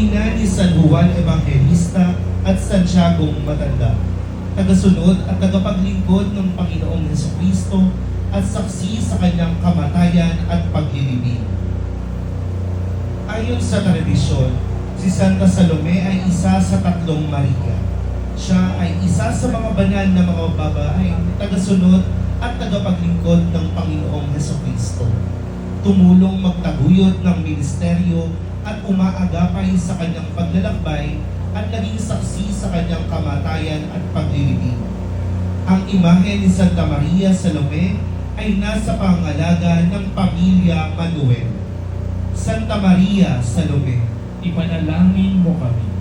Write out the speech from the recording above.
ina ni San Juan Evangelista at Santiago Matanda, tagasunod at tagapaglingkod ng Panginoong Heso Kristo at saksi sa kanyang kamatayan at paglilibing. Ayon sa tradisyon, si Santa Salome ay isa sa tatlong Maria. Siya ay isa sa mga banal na mga babae, tagasunod at tagapaglingkod ng Panginoong Heso. Tumulong magtaguyod ng ministeryo at umaagapay sa kanyang paglalakbay at naging saksi sa kanyang kamatayan at paglilibing. Ang imahe ni Santa Maria Salome ay nasa pangalaga ng pamilya Manuel. Santa Maria Salome, Ipanalangin mo kami.